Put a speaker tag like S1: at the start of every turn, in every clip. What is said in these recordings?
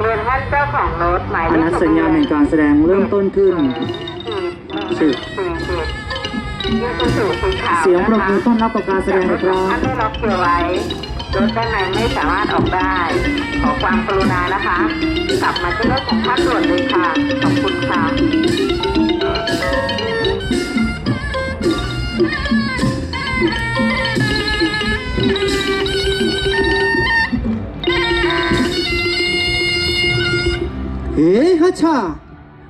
S1: เรียนท่านเจ้าของรถหมายเลข
S2: นัสัญญาณแห่งการแสดงเริ่มต้นขึ้น
S1: สิบ
S2: เสียงปรบมือต้อนรับกับการแสดงครับ
S1: ท่านได้ล็อกเกียร์ไว้รถด้านในไม่สามารถออกได้ ขอความกรุณานะคะ กลับมาที่รถของท่านด่วนเลยค่ะ ขอบคุณค่ะ
S3: ฮ้ฮัชชา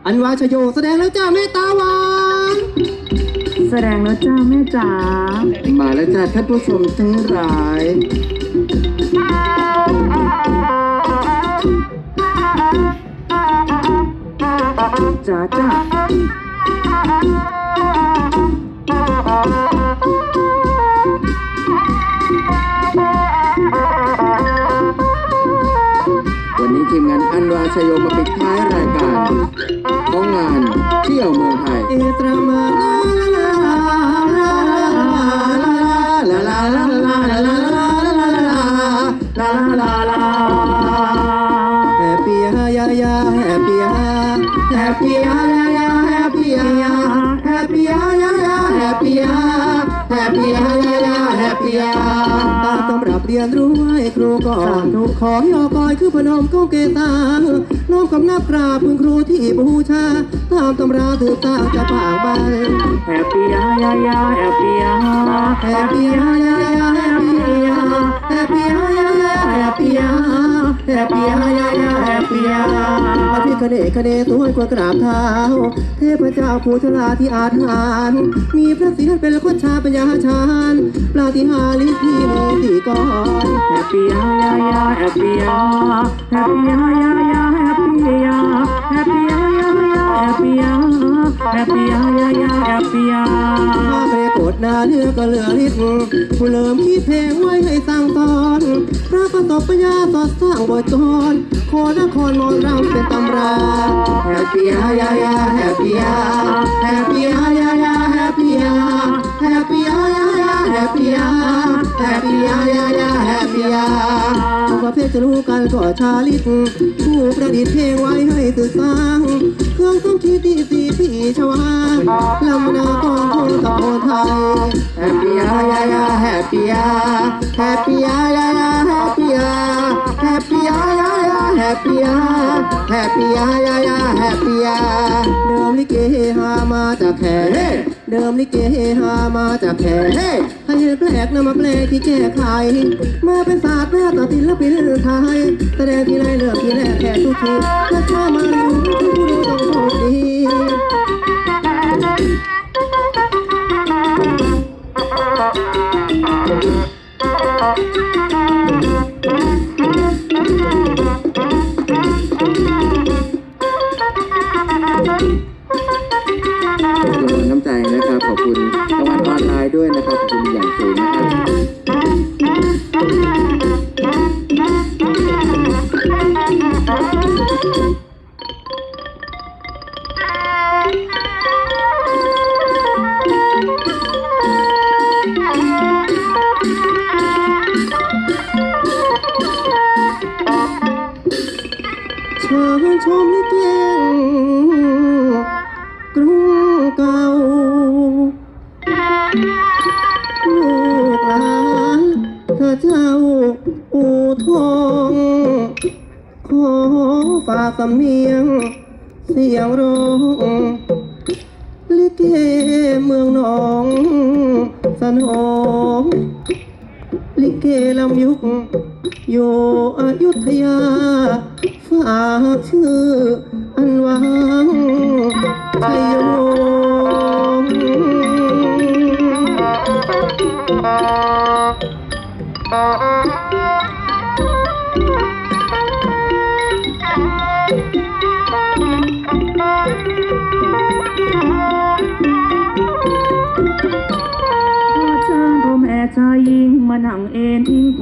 S3: อันวาชโยแสดงแล้วจ้าแม่ตาหวาน
S2: แสดงแล้วจ้าแม่จ๋า
S3: มาแล้วจ้าท่านผู้ชมทั้งหลาย
S2: จ้าจ้า
S3: ชโยมาปิดท้ายรายการของงานเที่ยวเมืองไทยตรมาลาลาาลาาลาาลาลาลาลาาลาลาลาลาาลาลาลาลาาลาลาลาลาา ปรับเรียนรู้ให้ครูก่อน ขอยอกอยคือพนมก้องเกตาน้อมกำนับกราบคุณครูที่บูชา ตามตำราถือตาจะปากใบ
S2: แฮปปี้ยายายาแฮปปี้ยา
S3: แฮปปี้ยายายาแฮปปี้ยาแฮปปี้ยายายาแฮปปี้ยา แฮปปี้ยายายาแฮปปี้ยาพระพิคเนคเนสวยกว่ากราบเท้า เทพเจ้าผู้ชลาที่อาถรรพ์มีพระศรีเป็นโคชาปัญญาชาญปราฏิหาริที่มีสีก้อน
S2: แฮปปี้ยายายาแฮปปี้ยาแฮปปี้ยายายาแฮปปี้ยาแฮปปี้ยายายาแฮปปี้ยา แฮปปี้ยายายาแฮปปี้ยา
S3: ถ้าเพลงกดนาเนื้อก็เหลือฤทธิ์ผู้เริ่มคิดเพลงไว้ให้สั่งสอนพระประสบปัญญาสอดสร้างบทกรขอนครมอนรำเป็นตำราแฮปปี้ยายายาแฮปปี้ยาแฮปปี้ยายายาแฮปปี้ยาแฮปปี้ยายายาแฮปปี้ยาแฮปปี้ยายายาแฮปปี้ยาทุกประ จะรู้กันก็ชาลิตผู้ประดิษฐ์เพลงไว้ให้สื่อสร้าง เครื่องต้องคิดดีสีพี่ชวาลำนากองโทตะโพไทยแฮปปี้ยายายาแฮปปี้ยาแฮปปี้ยายายาแฮปปี้ยาแฮปปี้ยายายาแฮปปี้ยาแฮปปี้ยายายาแฮปปี้ยาเดิมลิเกฮฮามาจากแขก เดิมลิเกเฮฮามาจากแขกให้แปลกนำมาแปลที่แก้ไขมาเป็นศาสตร์หน้าต่อศิลปินไทยแสดงที่ไรเลือกที่แรกแค่ทุกทีถ้าชอบมาดูผู้ดูต้องโชคดีข ฝากสำเนียง เสียงร้องลิเกเมืองหนองสนองลิเกลำยุกอยู่อยุธยา ฝากชื่ออันวังชัยโย
S2: ข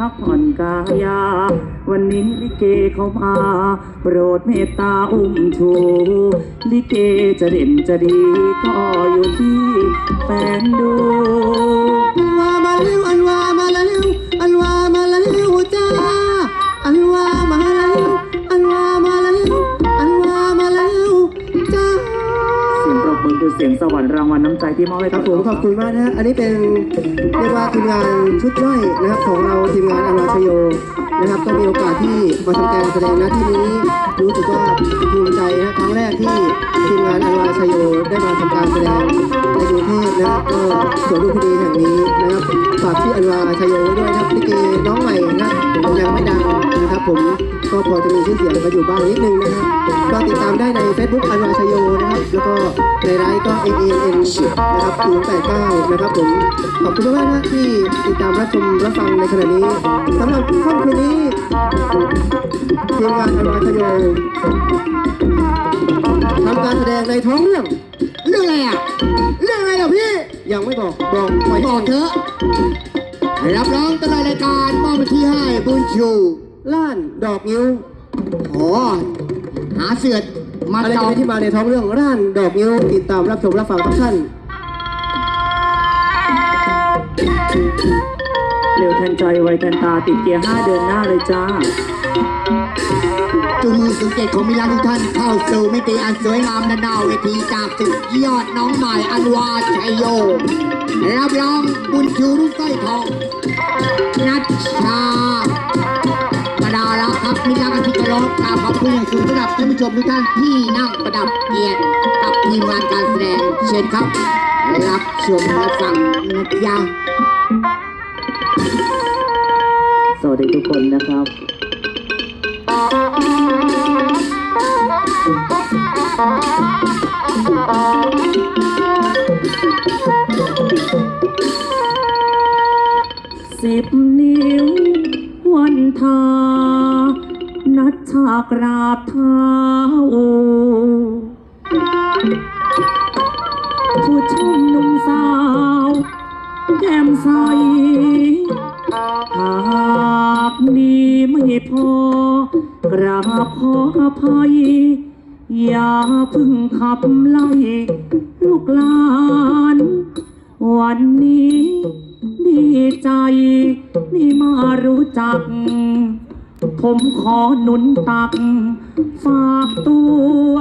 S2: พักผ่อนกายา วันนี้ลิเกเขามา โปรดเมตตาอุ้มชู ลิเกจะเด่นจะดีก็อยู่ที่แฟนดู
S3: อันวามาล้วอั
S2: เสียงสวรรค์รางวัลน้ำใจที่มอบให้
S3: ครั
S2: กั
S3: บบผมขอบคุณมากนะฮะอันนี้เป็นเรียกว่าทีมงานชุดย่อยนะครับของเราทีมงานอนาชโยนะครับก็มีโอกาสที่มาทำการแสดงหน้าที่นี้รู้สึกว่าภูมิใจนะครั้งแรกที่ ทีมงานอนาชโยได้มาทำการแสดงในกรุงเทพนะก็สวนลุมพินีแห่งนี้นะครับฝากชื่ออนาชโยด้วยนะครับลิเกน้องใหม่นะผมยังไม่ดังนะครับ ผมก็พอจะมีชื่อเสียงกันอยู่บ้างนิดนึงนะครับก็ติดตามได้ใน Facebook อนาชโยนะครับ แล้วก็ในไลน์ก็ A A N นะครับ089นะครับผมขอบคุณมากนะที่ติดตามรับชมรับฟังในขณะนี้สำหรับค่ำคืนนี้ทีมงานอนาชโย การแสดงในท้องเรื่อง
S4: เรื่องอะไรอะเรื่องอะไรอะพี่
S3: ยังไม่บอกบอกปล่อย
S4: บอกเถอะรับรองตลอดรายการมอบหน้าที่ให้บุญชู
S3: ล้านดอกนิ้ว
S4: โอ้หาเสือดมา
S3: อะไร
S4: จ
S3: จะ
S4: อง
S3: เป็นที่มาในท้องเรื่องร้านดอกนิ้วติดตามรับชมรับฟังทุกท่าน
S2: เร็วทันใจไวทันตาติดเกียร์ห้าเดินหน้าเลยจ้า
S4: จูมือสุดเจ็ดของมิลานทุกท่านเข้าสู่มิติอันสวยงามนานาเวทีจากสุดยอดน้องใหม่อันวาชัยโย รับรองบุญชูรุ่งสร้อยทองนัชชาประดาละครับมิลานอธิกรบกราบขอบคุณอย่างสูงสำหรับท่านผู้ชมทุกท่านที่นั่งประดับเกียรติกับทีมงานการแสดงเชิญครับ รับชมรับฟังนะจ๊ะ
S2: สวัสดีทุกคนนะครับ สิบนิ้ววันทา นัดชากราบเท้าผู้ชมหนุ่มสาวแก้มใส หากนี้ไม่พอ กราบขออภัย อย่าพึ่งขับไล่ลูกหลาน วันนี้ดีใจนี่มารู้จัก ผมขอหนุนตัก ฝากตัว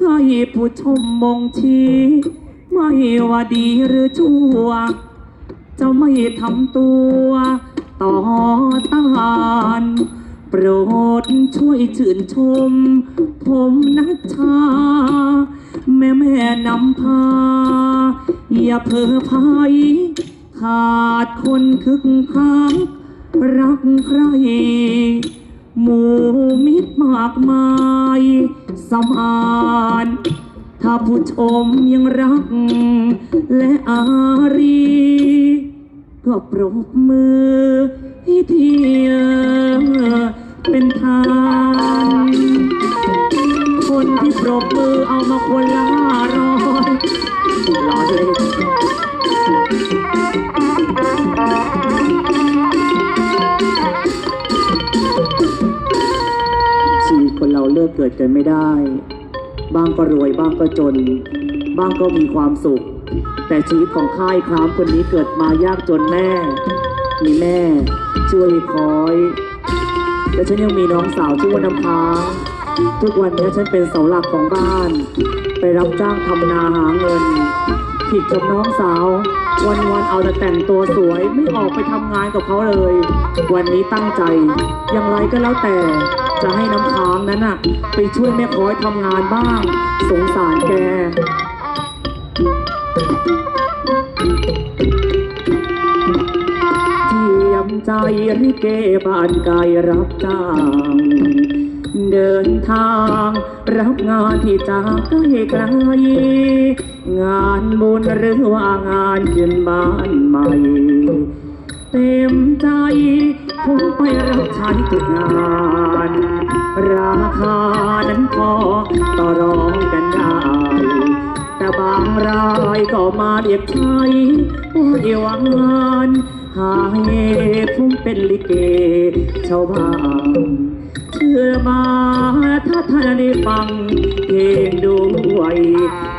S2: ให้ผู้ชมมองชี้ไม่ว่าดีหรือชั่ว จะไม่ทำตัวต่อต้าน โปรดช่วยชื่นชม ผมนัชชา แม่แม่นำพา อย่าเพ้อพายขาดคนคึกคักรักใคร หมู่มิตรมากมายสมานถ้าผู้ชมยังรัก และอารี ก็ปรบมือ ให้เทียเป็นทางคนที่ปรบมือเอามาคนละห้าร้อยรอเลยชีวิตคนเราเลือกเกิดกันไม่ได้ บ้างก็รวยบ้างก็จน บ้างก็มีความสุข แต่ชีวิตของข้ายครามคนนี้เกิดมายากจนแม่ มีแม่ช่วยคอย และฉันยังมีน้องสาวชื่อว่าน้ำค้างทุกวันนี้ฉันเป็นเสาหลักของบ้าน ไปรับจ้างทำนาหาเงิน ผิดกับน้องสาว วันๆเอาแต่แต่งตัวสวยไม่ออกไปทำงานกับเขาเลย วันนี้ตั้งใจ อย่างไรก็แล้วแต่จะให้น้ำค้างนั้นน่ะ ไปช่วยแม่คอยทำงานบ้าง สงสารแก ใจริเกบ้านไกลรับจ้าง เดินทาง รับงานที่จากใกล้ไกล งานบุญหรือว่างานขึ้นบ้านใหม่ เต็มใจผมไปรับใช้ทุกงาน ราคานั้นพอต่อรองกันได้แต่บางรายก็มาเรียกใช้ว่าเอวงาน หาเหตุผมเป็นลิเกชาวบ้านเชื่อมาถ้าท่านได้ฟังเพลงด้วย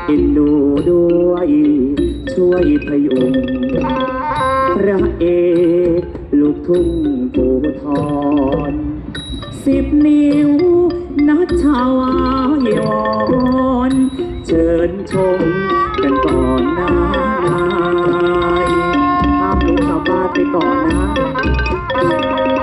S2: เอ็นดูด้วย ช่วยพยุงพระเอกลูกทุ่งภูทรสิบนิ้วนัชชาวายอนเชิญชมอ ก่อน
S5: นะ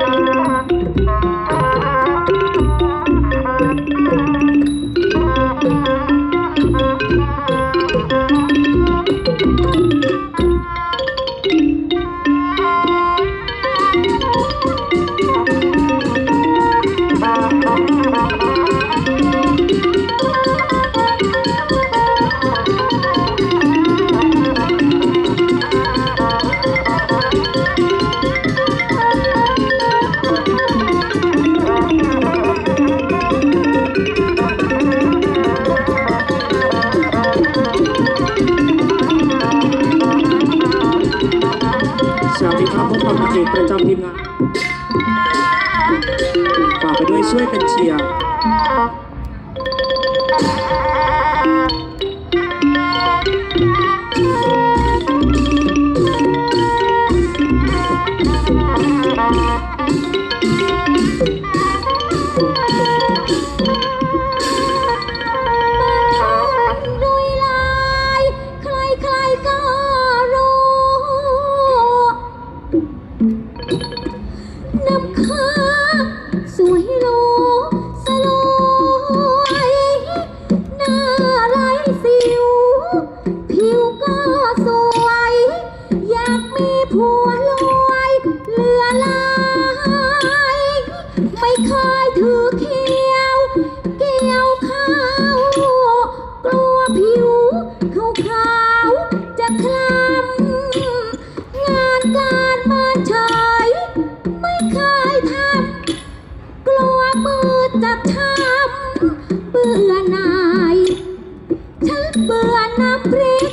S5: บื่อหน่าย ฉันเบื่อน้ำพริก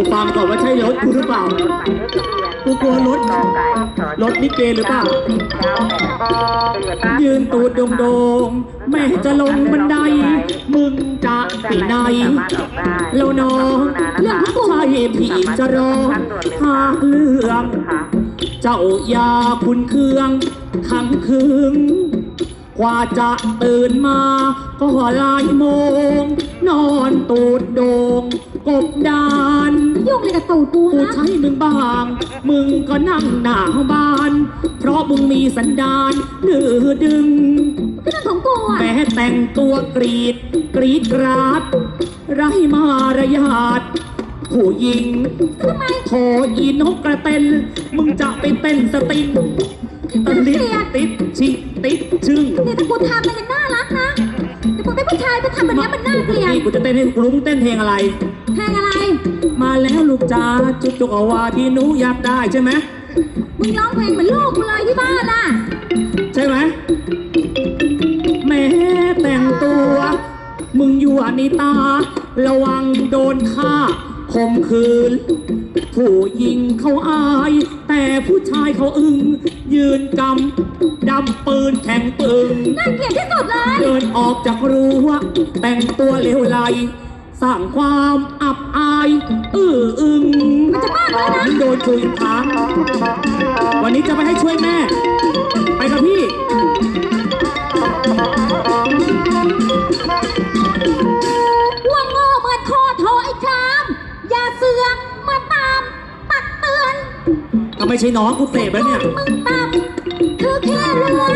S5: กู
S2: ฟังก่อนว่าใช่รถกูหรือเปล่า กูกลัวรถ รถลิเกหรือเปล่า
S1: ยื
S2: นตูดโดงโดงแม่จะลงบันได มึงจะไปไหนแล้วน้อง
S5: เรื่องของกู
S2: ใช่พี่จะรอหาเรื่อง เจ้ายาคุณเครื่องขังคืงกว่าจะตื่นมา ก็หลายโมง นอนตูดโดงกบดาน
S5: ยุ่งเลยกับตูดกู
S2: กู
S5: นะ
S2: ใช้มึงบ้าง มึงก็นั่งหน้าบ้าน เพราะมึงมีสันดานดื้อดึง
S5: ก็เรื่องของกูอะ
S2: แม้แต่งตัวกรีด กรีดกราดไรมารยาทผู้หญิง
S5: ทำไม
S2: โถอีนกกระเต็น มึงจะไปเต้นสติงตะลิดติดชิติดชึ่ง
S5: เนี่ยถ้ากูทำมันจะน่ารักนะ แต่กูเป็นผู้ชายไปทำแบบเนี้ยมันน่าเกลียด
S2: นี่กูจะเต้นให้กูรู้มึงเต้นเพลงอะไร
S5: เพลงอะไร
S2: มาแล้วลูกจ้าจุกจุกเอาว่าที่หนูอยากได้ใช่ไหม
S5: มึงร้องเพลงเหมือนลูกกูเลยที่บ้านน่ะ
S2: ใช่ไหมแม้แต่งตัว มึงอยู่อันนี้ตา ระวังโดนฆ่าข่มขืนผู้หญิงเขาอาย แต่ผู้ชายเขาอึ้งยืนกำดำปืนแข่งปึง
S5: น่าเกลียดที่สุดเลย
S2: เดินออกจากรั้วแต่งตัวเลวไหล สร้างความอับอายอื้ออึง
S5: มันจะบ้าแล้วนะ
S2: มึงโดนคุยค้างวันนี้จะไปให้ช่วยแม่ ไปกับพี่
S5: ว่าโง่เหมือนโคโทไอ้ครามอย่าเสือกมาตามตักเตือน
S2: ถ้าไม่ใช่น้องกูเตะไปเนี่ย
S5: มึงตามคือแค่เรือน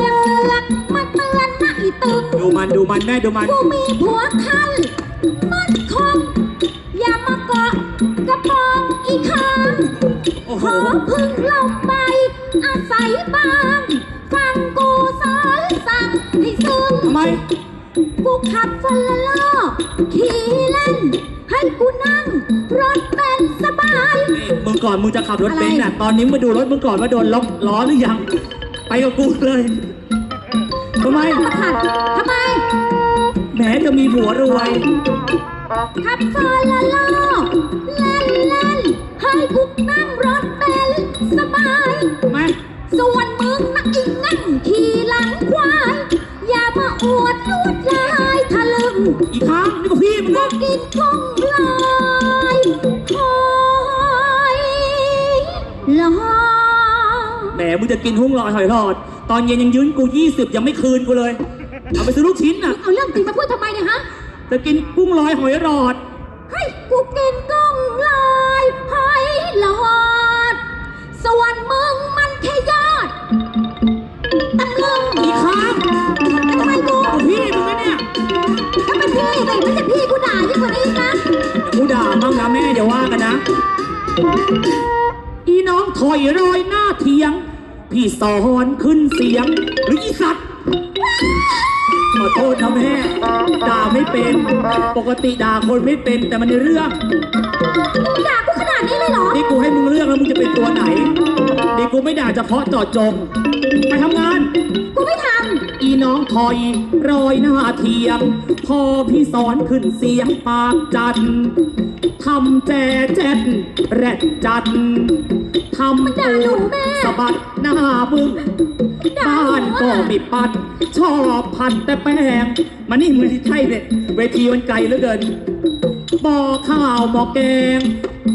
S5: อย่าเสือกมาเตือนนะอีตึง
S2: ดูมันดูมันแม่ดูมัน
S5: กูมีผัวคันมัน ข
S2: โห
S5: อพึ่งลงไป อาศัยบ้านฟังกูสอนสั่งให้ซึ้ง
S2: ทำไม
S5: กูขับฟอลลาโลขี่เล่น ให้กูนั่ง รถเป็นสบาย
S2: นี่มึงก่อนมึงจะขับรถ
S5: อะไร
S2: เบนซ์น่ะ ตอนนี้มาดูรถมึงก่อนว่าโดนล็อกล้อหรือยัง ไปกับกูเลยทำไม
S5: มาขัดทำไม
S2: แม้จะมีผัวรวย
S5: ขับฟาละล่อเล่นเล่นให้ กูนั่งรถเบนซ์สบาย
S2: ไหม
S5: ส่วนมึงนักอิงนั่งขี่หลังควาย อย่ามาอวดลวดลายทะลึ่ง
S2: อีกครั้งนี่ก็พี่มึง
S5: ก็
S2: นะ
S5: กินกุ้งลอยคอยลอย
S2: แหมมึงจะกินหุ้งหลอดหอยหลอด ตอนเย็นยังยืนกูยี่สิบยังไม่คืนกูเลย เอาไปซื้อลูกชิ้นน่ะ
S5: เอาเรื่องจริงมาพูดทำไมเนี่ยฮะ
S2: จะกินกุ้งลอยหอยหลอด
S5: ด่า
S2: บ้างนะแม่เดี๋ยวว่ากันนะ อีน้องถอยรอยหน้าเถียง พี่สอนขึ้นเสียง หรืออีสัตว์ขอโทษนะแม่ด่าไม่เป็น ปกติด่าคนไม่เป็นแต่มันในเรื่อง
S5: มึงด่ากูขนาดนี้เลยเหรอ
S2: นี่กูให้มึงเลือกแล้วมึงจะเป็นตัวไหนนี่กูไม่ด่าเฉพาะเจาะจงไปทำงาน
S5: กูไม่ท
S2: อี น้องถอยรอยหน้าเทียม พอพี่สอนขึ้นเสียงปากจันทำแจแจ๊ดแรดจันทำตูสะบัดหน้าบึ้งบ้านก็ม่ปัด ชอบพันแต่แป้งมานี่มือที่ใช่เนี่ยเวทีมันไกลเหลือเกิน บอกข้าวบอกแกง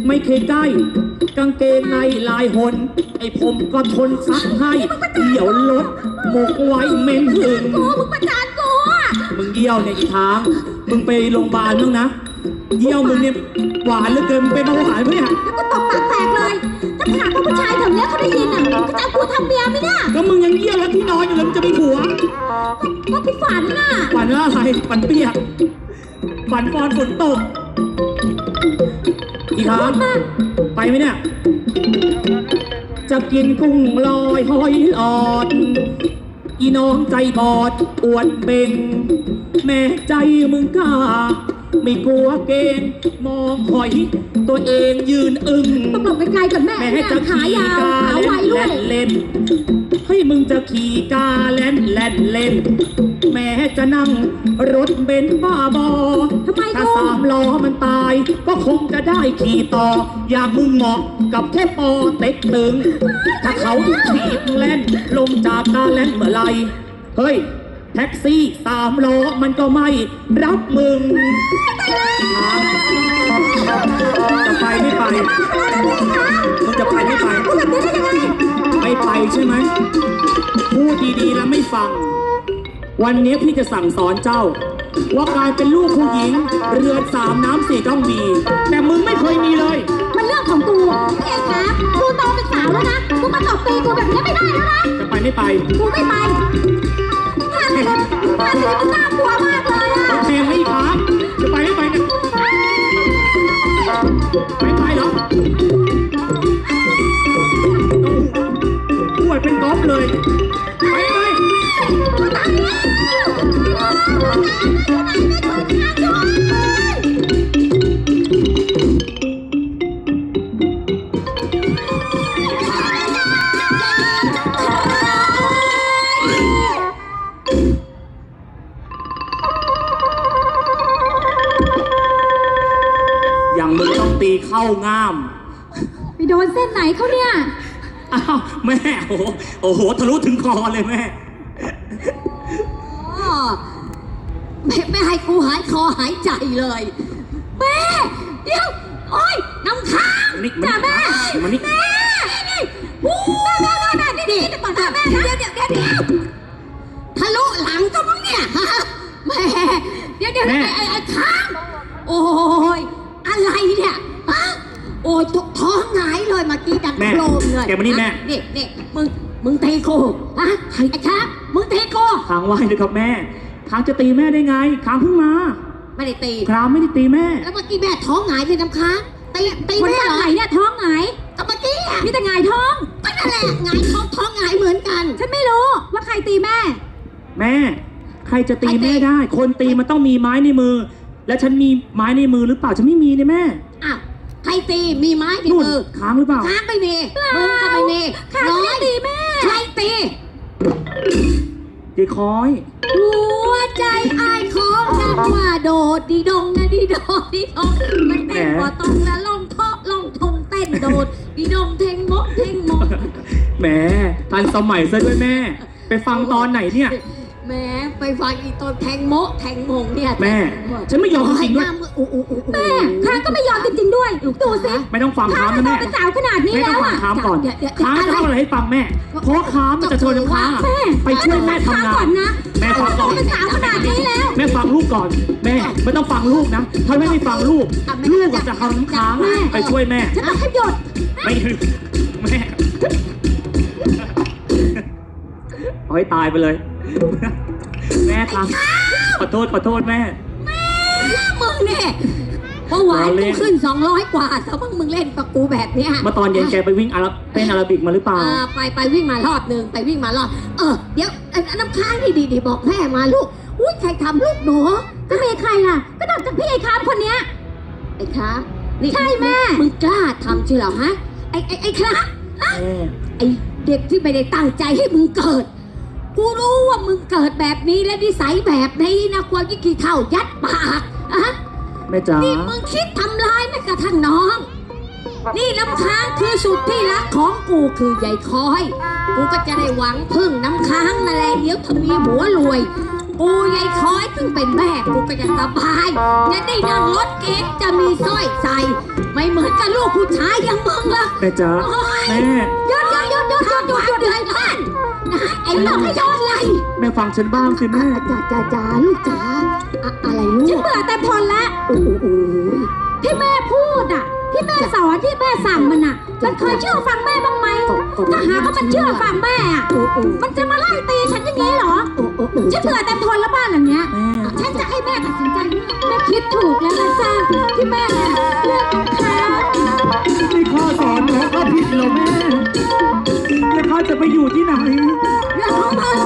S2: ไม่เคยใกล้กางเกงในลายหน ไอ้ผมก็ทนซักให้ เดี๋ยวลดหมกไว้เหม็นหึงำ
S5: กูมึงประจานกูอะ
S2: มึงเยี่ยวเนี่ยอีทาง มึงไปโรงพยาบาลมึงนะ เยี่ยวมึงเนี่ยหวานเหลือเกินมึงเป็นเบาหวานปะเนี่ย
S5: แล้วกูตบปากแตกเลย ถ้าถามว่าผู้ชายแถวเนี้ยเขาได้ยินอะจะเอากูทำเมียไหมเนี่ย
S2: ก็มึงยังเยี่ยวแล้วที่นอนอยู่เลยมึงจะมีผัว
S5: ก็กูฝันน่ะ
S2: ฝันว่าอะไรฝันเปียกฝันฟอนฝนตก อีกครั้งไปไหมเนี่ย จะกินกุ้งลอยหอยหลอด อีน้องใจบอดอวดเบ่ง แม่ใจมึงกล้า ไม่กลัวเกณฑ์มองหอย ตัวเองยืนอึ้ง
S5: ต้องหลบไปไกลก่อนแม่
S2: แม่
S5: เนี่ย
S2: จะ
S5: ขา
S2: ขี่
S5: ยาว
S2: กา
S5: ขาไว
S2: เล่น
S5: ด้ว
S2: เล่
S5: ย
S2: นเล่นให้มึงจะขี่กาเล่นเล่นเล่น แม่จะนั่งรถเบนซ์บ้าบอ
S5: ทำไม
S2: ถ้า
S5: กู
S2: สามล้ อมันตาย ก็คงจะได้ขี่ต่อ อยากมึงเหมาะกับแค่ปอเต็กตึง ถ้าเขาถีบเล่น ลงจากกาเล่นเมื่อไหรเฮ้ย แท็กซี่สามล้อมันก็ไม่รับมึงจะไปไม่ไปมึงจะไปไม่ไป
S5: ได้ยังไง
S2: ไม่ไปใช่ไหมพูดดีๆแล้วไม่ฟัง วันนี้พี่จะสั่งสอนเจ้า ว่าการเป็นลูกผู้หญิง เรือนสามน้ำสี่ต้องมี แต่มึงไม่เคยมีเลย
S5: มันเรื่องของกูพี่เอกนะกูโตเป็นสาวแล้วนะ กูมาตบตีกูแบบนี้ไม่ได้แล้วนะ
S2: จะไปไม่ไป
S5: กูไม่ไปท่าทีท่าทีมันน่ากลัวมากเลยอะ
S2: โอเคไม่ครับจะไปไม่ไปเนี่ยไปไปเหรอ
S5: โอ้
S2: โหโอ้โหทะลุถึงคอเลยแม่
S5: ไม่ไม่ให้กูหายคอหายใจเลยแม่เดี๋ยวโอ๊ยน้ำค้าง
S2: นี่
S5: จ้าแม่
S2: มานี่
S5: แม่นี่วู้แม่แม่แม่แม่นี่นี่ก่อนจ้าแม่นะเดี๋ยวเดี๋ยวเดี๋ยวเดี๋ยวทะลุหลังก็มึงเนี่ยฮะแม่เดี๋ยวเดี๋ยว
S2: แม่
S5: ไอ้ไอ้ไอ้ค้างโอ้ยอะไรเนี่ยฮะโอ้ยท้องหงายเลยเมื่อกี้ดัง
S2: แม่
S5: โครมเลย
S2: แกมานี่แม่ะ
S5: นี่นี่ มึงมึงตีกูฮะไอ้ค้างมึงตีกู
S2: ค้างไหวเลยครับแม่ค้างจะตีแม่ได้ไงค้างเพิ่งมา
S5: ไม่ได้ตี
S2: ครามไม่ได้ตีแม่
S5: แล้วเมื่อกี้แม่ท้องหงายเลยน้ำค้างตีตีแม่เหรอไหนเนี่ยท้องหงายก็เมื่อกี้อะมีแต่หงายท้องก็นั่นแหละหงายท้องท้องหงายเหมือนกัน ฉันไม่รู้ว่าใครตีแม่
S2: แม่ ใครจะตี
S5: ใครตี
S2: แม่ได้ คนตีมันต้องมีไม้ในมือ แล้วฉันมีไม้ในมือหรือเปล่าฉันไม่มีเนี่ยแม่
S5: อ้าวใครตีมีไม้ใน
S2: นู่น
S5: มือ
S2: ค้างหรือเปล่า
S5: ค้างไม่มีมึงก็ไม่มีน้อยตีแม่ ใครตี
S2: เดี๋ยวคอย
S5: หัวใจ
S6: ใจอายของนักว่าโดดดีดงนะดีโดดดีดงมันเต้นพอตรงแล้วลองเทาะลองทงเต้นโดดดีดงเทงมกเทงมก
S2: แหมทันสมัยซะด้วยแม่ ไปฟังตอนไหนเนี่ย
S6: แหม้ ไปฟังอีตอนแทงโมะแทงมงเนี่ย
S2: แม่ ฉันไม่ยอมจริงๆด้วย
S6: แม่ข้าก็ไม่ยอมจริงๆด้วย ดูสิ
S2: ไม่ต้องฟัง
S6: ข้า
S2: ค้าม
S6: ไม่
S2: นะ
S6: โต
S2: แม่
S6: เป็นสาวขนาดนี้
S2: ไม่ต้อ
S6: แล้
S2: ง
S6: ว
S2: ฟัง
S6: อะ
S2: ค้ามก่อน
S6: เดี๋ยวเดี๋ยว
S2: ค้ามจะเล่าอะไรให้ฟังแม่ เพราะค้ามมันจะชวนน้ำค้างอะ
S6: แม่
S2: ไปช่วยแม่ทำงา
S6: ก่อนน นะ
S2: แม่ฟังก่อน
S6: เป็นสาวขนาดนี้แล้ว
S2: แม่ฟังลูกก่อน แม่ไม่ต้องฟังลูกนะ ถ้าแม่ไม่ฟังลูก
S6: อะแม่
S2: ลูกอะจะเอาน้ำค้างอะ
S6: แม่
S2: ไปช่วยแม่
S6: ฉันบอกให้หยุด
S2: ไม่แม่เอาให้ตายไปเลย แม่ครับ ขอโทษขอโทษแม่
S6: มึงเนี่ยเมื่อวาน
S2: เราเล่
S6: กู
S2: น
S6: ขึ้น 200 กว่าแต่ว่ามึงเล่นกับกูแบบเนี้ย
S2: เมื่อตอนเย็นแกไปวิ่งอาราเต้นอาราบิกมาหรือเปล่า
S6: อ่าไปไปวิ่งมารอบหนึ่งไปวิ่งมารอบ เออ เดี๋ยวไอ้ไอ้น้ำค้างดีดีดีบอกแม่มาลูก อุ้ยใครทำลูกหนูก็มีใครล่ะ ก็นอกจากพี่ไอ้ค้ามคนเนี้ย ไอ้ค้ามนี่ใช่แม่มึงกล้าทำใช่เหรอฮะ ไอ้ไอ้ไอ้ค้าม
S2: แม่
S6: ไอ้เด็กที่ไม่ได้ตั้งใจให้มึงเกิด กูรู้ว่ามึงเกิดแบบนี้และนิสัยแบบนี้นะความยิ่งกี่เท่ายัดปากอะ
S2: แม่จ๋า
S6: นี่มึงคิดทำร้ายแม้กระทั่งน้อง นี่น้ำค้างคือสุดที่รักของกูคือใหญ่คอย กูก็จะได้หวังพึ่งน้ำค้างนั่นแหละเดี๋ยวถ้ามีหัวรวย กูใหญ่คอยซึ่งเป็นแม่กูก็จะสบายจะได้นั่งรถเก๋งจะมีสร้อยใส่ ไม่เหมือนกับลูกผู้ชายอย่างมึงละ
S2: แม่จ๋า
S6: โอ๊ย
S2: แม่
S6: หยุ ดหยุดหยุดเลยบ้านนะไอ้บอกให้หยุดเลย
S2: แม่ฟังฉันบ้างสิแม่
S6: จ๋าจ๋าจ๋าลูกจ๋าอะอะไรลูกฉันเบื่อแต่พลละโอ้โหที่แม่พูดอะ ที่แม่สอนที่แม่สั่งมันอะ มันเคยเชื่อฟังแม่บ้างไหมถ้าหากว่ามันเชื่อฟังแม่อะมันจะมาไล่ตีฉันอย่างนี้เหรอฉันเบื่อแต่พลละบ้านหลังเนี้ย
S2: แม่
S6: ฉันจะให้แม่ตัดสินใจแม่คิดถูกแล้วนะจ๊ะที่แม่เลือกน้ำค้าง
S2: นี่ข้อสอนน้องก็ผิดเหรอแม่แล้วเขา จะไปอยู่ที่ไหน
S6: เรื่องของมึง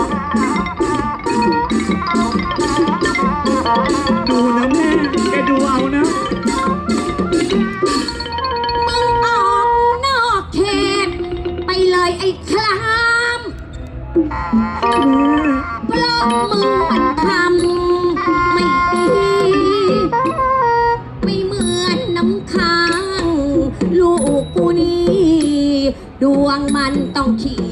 S2: ดูนะแม่แกดูเอานะ
S6: มึงออกนอกเขตไปเลยไอ้คลามเพราะมึงมันทำไม่ดี ไม่เหมือนน้ำค้าง ลูกกูนี่ ดวงมันต้องขี่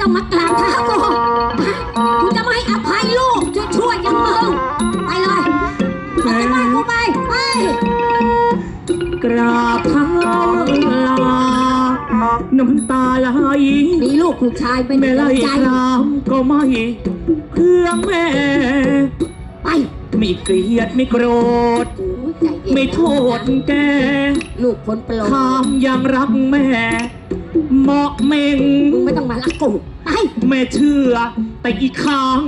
S2: ต้
S6: องมากราบเท้ากูกูจะไม่ให้อภัยลูกชั่วๆอย่างมึงไปเลยออกจากบ้านกูไปไป
S2: กราบเท้าลาน้ำตาไหล
S6: มีลูกลูกชายเป็น
S2: ไม่ไล่
S6: ใจ
S2: ครามก็ไม่เพื่อแม่
S6: ไป
S2: ไม่เกลียดไม่โกรธ
S6: โอ้ยใจเย็น
S2: ไม่โทษแก
S6: ลูกคนโปรด
S2: คามยังรักแม่ เหมาะเมง
S6: มึงไม่ต้องมารักกูไป
S2: แม่เชื่อ แต่อีกครั้ง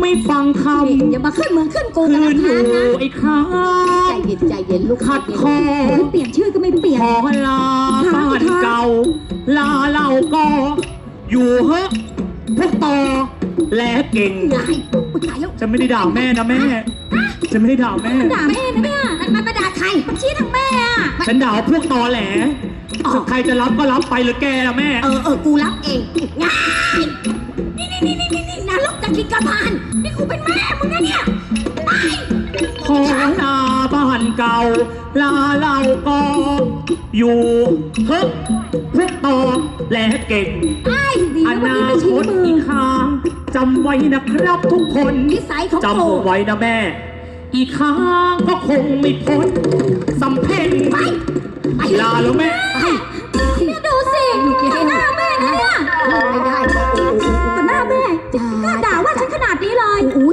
S2: ไม่ฟังค
S6: นี่อย่ามาขึ้นมึงขึ้นกูำกั
S2: คื
S6: น
S2: นอ
S6: นะ
S2: ยู่ไอ้ครั้
S6: ใจ
S2: ง
S6: เย็นใจเย็นลูก
S2: ขัดคอ
S6: เปลี่ยนชื่อก็ไม่เปลี่ยน
S2: ขอลาบ้านเก่า ลาเราก็อยู่เฮ้พวกต่อและเก่ง
S6: ไงกูตายแล้ว
S2: จะไม่ได้ด่าแม่นะแม่ จะไม่ได้ด่าแม่
S6: ด่าแม่นะเนี่ยมันมาด่าใครมันชี้ทางแม่อะ
S2: ฉันด่าพวกตอแหล
S6: อ๋อ
S2: ใครจะรับก็รับไปหรือแกล่ะแม่
S6: เออเออกูรับเองง่ายนี่นี่นี่นี่นี่นร กินกระพานนี่กูเป็นแม่มึงนะเนี่ยไป
S2: ของนาบ้านเก่า ลาเล่าก็อยู่ฮึบพึกต่อและเก่ง
S6: อนน
S2: นา
S6: ไม่
S2: ค
S6: ชี้
S2: ต
S6: มื
S2: อี
S6: อ
S2: ข้างจำไว้นะครับทุกคนจำไว้นะแม่ อีข้างก็คงไม่พ้นสำเพ็งไป
S6: ลา
S2: แล้วแม่
S5: ไปนี่ดูสิหน้าแม่เนี่ย
S6: ไม่ได้
S5: นี้เลย